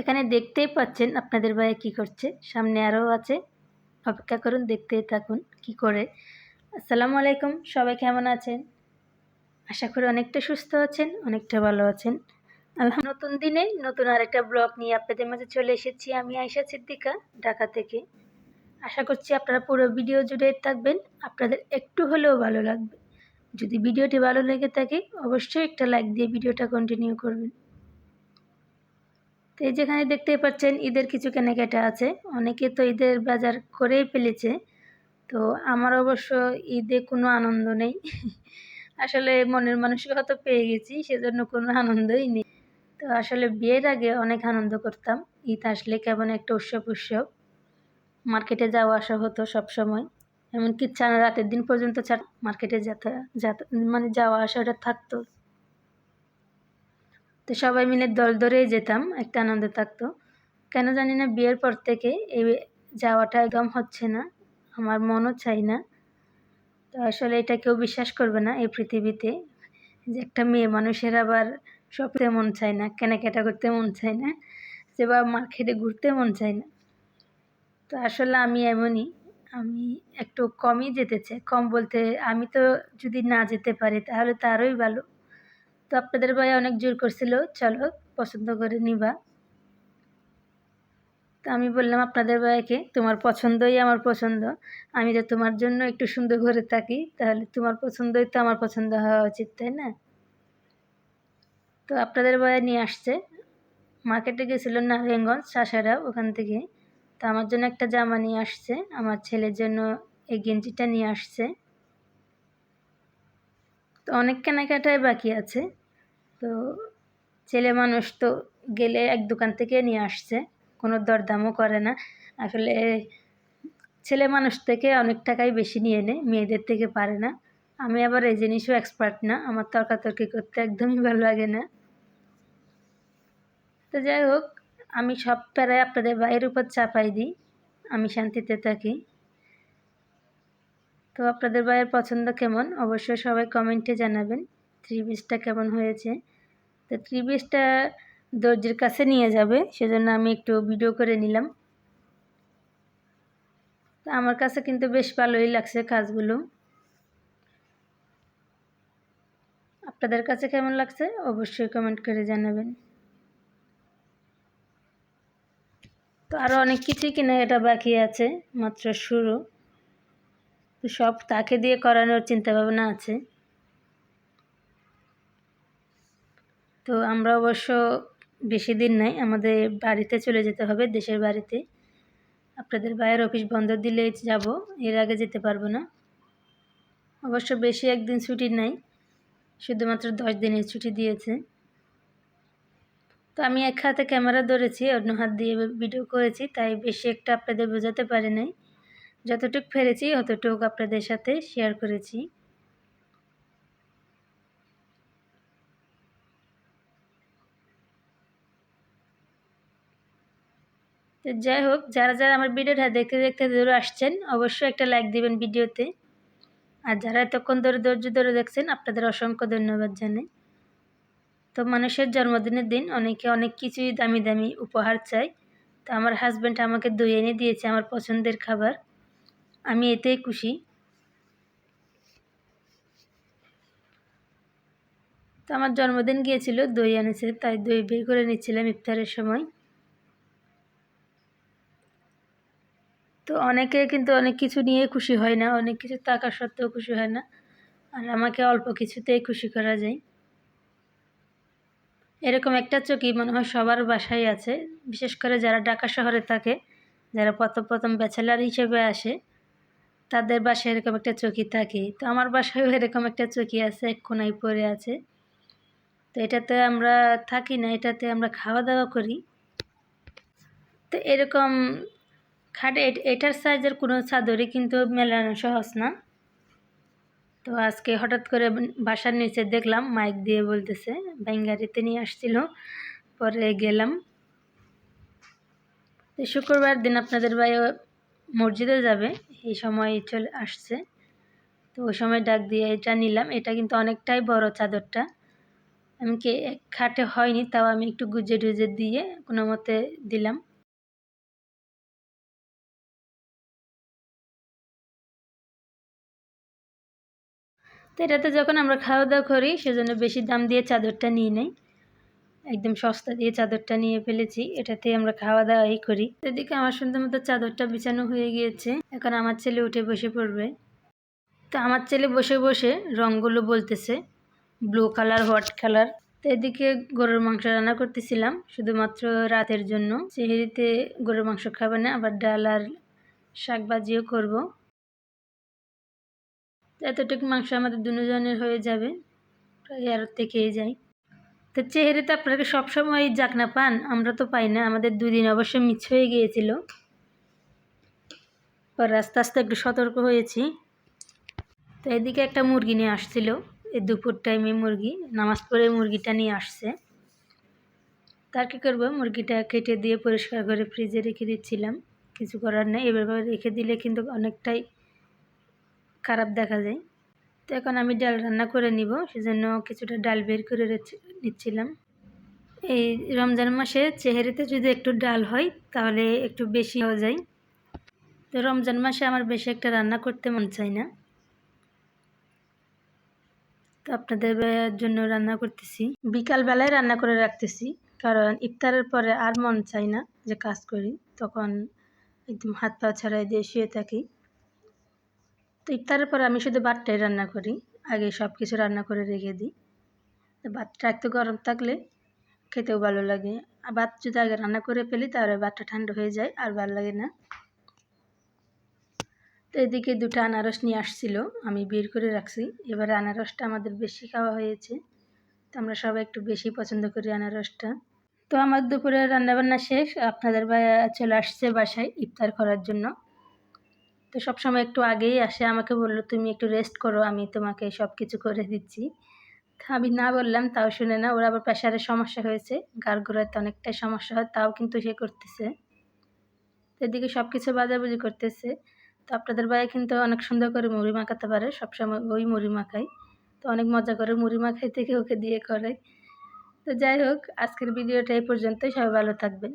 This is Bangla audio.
এখানে দেখতেই পাচ্ছেন আপনাদের ভাইয়া কি করছে। সামনে আরও আছে। অপেক্ষা করুন, দেখতেই থাকুন কি করে। আসসালামু আলাইকুম, সবাই কেমন আছেন? আশা করি অনেকটা সুস্থ আছেন, অনেকটা ভালো আছেন। আলহাম নতুন দিনে নতুন আরেকটা ব্লগ নিয়ে আপনাদের মাঝে চলে এসেছি আমি আয়সা সিদ্দিকা, ঢাকা থেকে। আশা করছি আপনারা পুরো ভিডিও জুড়ে থাকবেন, আপনাদের একটু হলেও ভালো লাগবে। যদি ভিডিওটি ভালো লেগে থাকে, অবশ্যই একটা লাইক দিয়ে ভিডিওটা কন্টিনিউ করবেন। তো এই যেখানে দেখতেই পাচ্ছেন, ঈদের কিছু কেনাকাটা আছে। অনেকে তো ঈদের বাজার করেই ফেলেছে। তো আমার অবশ্য ঈদে কোনো আনন্দ নেই। আসলে মনের মানসিকতা পেয়ে গেছি, সেজন্য কোনো আনন্দই নেই। তো আসলে বিয়ের আগে অনেক আনন্দ করতাম। ঈদ আসলে কেমন একটা উৎসব উৎসব। মার্কেটে যাওয়া আসা হতো সব সময় এমনকি রাতের দিন পর্যন্ত মার্কেটে যেতে মানে যাওয়া আসা ওটা থাকতো। তো সবাই মিলে দল ধরেই যেতাম, একটা আনন্দ থাকতো। কেন জানি না বিয়ের পর থেকে এই যাওয়াটা একদম হচ্ছে না, আমার মনও চাই না। তো আসলে এটা কেউ বিশ্বাস করবে না এই পৃথিবীতে, যে একটা মেয়ে মানুষের আবার সবতে মন চায় না, কেনাকাটা করতে মন চায় না, যে বা মার্কেটে ঘুরতে মন চায় না। তো আসলে আমি এমনই, আমি একটু কমই যেতে চাই। কম বলতে আমি তো যদি না যেতে পারি তাহলে তো আরোই ভালো। তো আপনাদের ভাই অনেক জোর করছিল, চলো পছন্দ করে নিবা। তো আমি বললাম, আপনাদের ভাইকে তোমার পছন্দই আমার পছন্দ। আমি তো তোমার জন্য একটু সুন্দর করে থাকি, তাহলে তোমার পছন্দই তো আমার পছন্দ হওয়া উচিত, তাই না? তো আপনাদের ভাইয়া নিয়ে আসছে। মার্কেটে গেছিল নারায়ণগঞ্জ শাসারা ওখান থেকে। তো আমার জন্য একটা জামা নিয়ে আসছে। আমার ছেলের জন্য এই গেঞ্জিটা নিয়ে আসছে। তো অনেক কেনাকাটাই বাকি আছে। তো ছেলে মানুষ তো গেলে এক দোকান থেকে নিয়ে আসছে, কোনো দরদামও করে না। আসলে ছেলে মানুষ থেকে অনেক টাকাই বেশি নিয়ে নেয়, মেয়েদের থেকে পারে না। আমি আবার এই জিনিসও এক্সপার্ট না, আমার তর্কাতর্কি করতে একদমই ভালো লাগে না। তো যাই হোক, আমি সব প্যারায় আপনাদের বাইরের উপর চাপাই দিই, আমি শান্তিতে থাকি। তো আপনাদের বাইরের পছন্দ কেমন, অবশ্যই সবাই কমেন্টে জানাবেন। পিসটা কেমন হয়েছে? তো পিসটা দর্জির কাছে নিয়ে যাবে, সেজন্য আমি একটু ভিডিও করে নিলাম। তো আমার কাছে কিন্তু বেশ ভালোই লাগছে কাজগুলো। আপনাদের কাছে কেমন লাগছে? অবশ্যই কমেন্ট করে জানাবেন। তো আরও অনেক কিছুই কিনা এটা বাকি আছে, মাত্র শুরু। তো সব তাকে দিয়ে করানোর চিন্তাভাবনা আছে। তো আমরা অবশ্য বেশি দিন নাই, আমাদের বাড়িতে চলে যেতে হবে, দেশের বাড়িতে। আপনাদের বাইরের অফিস বন্ধ দিলে যাব, এর আগে যেতে পারব না। অবশ্য বেশি একদিন ছুটি নাই, শুধুমাত্র দশ দিনের ছুটি দিয়েছে। তো আমি এক হাতে ক্যামেরা ধরেছি, অন্য হাত দিয়ে ভিডিও করেছি, তাই বেশি একটা আপনাদের বোঝাতে পারি নাই। যতটুক ফেরেছি অতটুক আপনাদের সাথে শেয়ার করেছি। তো যাই হোক, যারা যারা আমার ভিডিওটা দেখতে দেখতে ধরে আসছেন, অবশ্যই একটা লাইক দিবেন ভিডিওতে। আর যারা এতক্ষণ ধরে ধৈর্য ধরে দেখছেন, আপনাদের অসংখ্য ধন্যবাদ জানাই। তো মানুষের জন্মদিনের দিন অনেকে অনেক কিছুই দামি দামি উপহার চায়। তো আমার হাজব্যান্ড আমাকে দই এনে দিয়েছে আমার পছন্দের খাবার। আমি এতেই খুশি। তো আমার জন্মদিন গিয়েছিল, দই এনেছে, তাই দই বের করে নিচ্ছিলাম ইফতারের সময়। তো অনেকে কিন্তু অনেক কিছু নিয়ে খুশি হয় না, অনেক কিছু টাকা সত্ত্বেও খুশি হয় না। আর আমাকে অল্প কিছুতেই খুশি করা যায়। এরকম একটা চকি মনে হয় সবার বাসায় আছে। বিশেষ করে যারা ঢাকা শহরে থাকে, যারা প্রথম প্রথম ব্যাচেলার হিসেবে আসে, তাদের বাসায় এরকম একটা চকি থাকে। তো আমার বাসায়ও এরকম একটা চকি আছে, এক কোনায় পড়ে আছে। তো এটাতে আমরা থাকি না, এটাতে আমরা খাওয়া দাওয়া করি। তো এরকম খাটে এটার সাইজের কোনো চাদরই কিন্তু মেলানো সহজ না। তো আজকে হঠাৎ করে বাসার নিচে দেখলাম, মাইক দিয়ে বলতেছে ব্যাঙ্গারিতে নিয়ে আসছিল, পরে গেলাম। তো শুক্রবার দিন আপনাদের ভাই মসজিদে যাবে, এই সময় চলে আসছে। তো ওই সময় ডাক দিয়ে এটা নিলাম, এটা কিন্তু অনেকটাই বড় চাদরটা। এমনকি এক খাটে হয়নি, তাও আমি একটু গুজে টুজে দিয়ে কোনো মতে দিলাম। তো এটাতে যখন আমরা খাওয়া দাওয়া করি, সেজন্য বেশি দাম দিয়ে চাদরটা নিয়ে নেই। একদম সস্তা দিয়ে চাদরটা নিয়ে ফেলেছি, এটাতে আমরা খাওয়া দাওয়াই করি। এদিকে আমার সুন্দর মতো চাদরটা বিছানো হয়ে গিয়েছে, এখন আমার ছেলে উঠে বসে পড়বে। তো আমার ছেলে বসে বসে রঙগুলো বলতেছে, ব্লু কালার, হোয়াইট কালার। তো এদিকে গরুর মাংস রান্না করতেছিলাম, শুধুমাত্র রাতের জন্য। চেহারিতে গরুর মাংস খাবে না, আবার ডাল আর শাক ভাজিও করব। এতটুকু মাংস আমাদের দুজনের হয়ে যাবে। প্রায় আর থেকেই যায়। তো চেহারিতে আপনাকে সবসময় যাক না পান, আমরা তো পাই না। আমাদের দুদিন অবশ্য মিস হয়ে গিয়েছিল। পর আস্তে আস্তে একটু সতর্ক হয়েছি। তো এদিকে একটা মুরগি নিয়ে আসছিল। এই দুপুর টাইমে মুরগি, নামাজ পড়ে মুরগিটা নিয়ে আসছে। তার কী করব? মুরগিটা কেটে দিয়ে পরিষ্কার করে ফ্রিজে রেখে দিচ্ছিলাম। কিছু করার নেই। এভাবে রেখে দিলে কিন্তু অনেকটাই খারাপ দেখা যায়। তো এখন আমি ডাল রান্না করে নিব, সেজন্য কিছুটা ডাল বের করে নিচ্ছিলাম। এই রমজান মাসে চেহারিতে যদি একটু ডাল হয়, তাহলে একটু বেশি হয়ে যায়। তো রমজান মাসে আমার বেশি একটা রান্না করতে মন চায় না। তো আপনাদের জন্য রান্না করতেছি। বিকালবেলায় রান্না করে রাখতেছি, কারণ ইফতারের পরে আর মন চাই না যে কাজ করি। তখন একদম হাত পা ছাড়াই দিয়ে শুয়ে থাকি। তো ইফতারের পরে আমি শুধু ভাতটাই রান্না করি। আগে সব কিছু রান্না করে রেখে দিই। তো ভাতটা একটু গরম থাকলে খেতেও ভালো লাগে। আর ভাত যদি আগে রান্না করে ফেলি তাহলে ভাতটা ঠান্ডা হয়ে যায় আর ভালো লাগে না। তো এদিকে দুটো আনারস নিয়ে আসছিল, আমি বের করে রাখছি। এবারে আনারসটা আমাদের বেশি খাওয়া হয়েছে। তো আমরা সবাই একটু বেশি পছন্দ করি আনারসটা। তো আমার দুপুরে রান্নাবান্না শেষ। আপনাদের চলে আসছে বাসায় ইফতার করার জন্য। তো সবসময় একটু আগেই আসে, আমাকে বলল, তুমি একটু রেস্ট করো, আমি তোমাকে সব কিছু করে দিচ্ছি। আমি না বললাম, তাও শুনে না, ওর আবার প্রেশারের সমস্যা হয়েছে গার গোড়াতে অনেকটাই সমস্যা হয়, তাও কিন্তু সে করতেছে। এদিকে সব কিছু বাজাবুজি করতেছে। তো আপনাদের ভাই কিন্তু অনেক সুন্দর করে মুড়ি মাখাতে পারে, সবসময় ওই মুড়ি মাখাই তো অনেক মজা করে মুড়ি মাখাই থেকে ওকে দিয়ে করে। তো যাই হোক, আজকের ভিডিওটা এই পর্যন্তই, সবাই ভালো থাকবেন।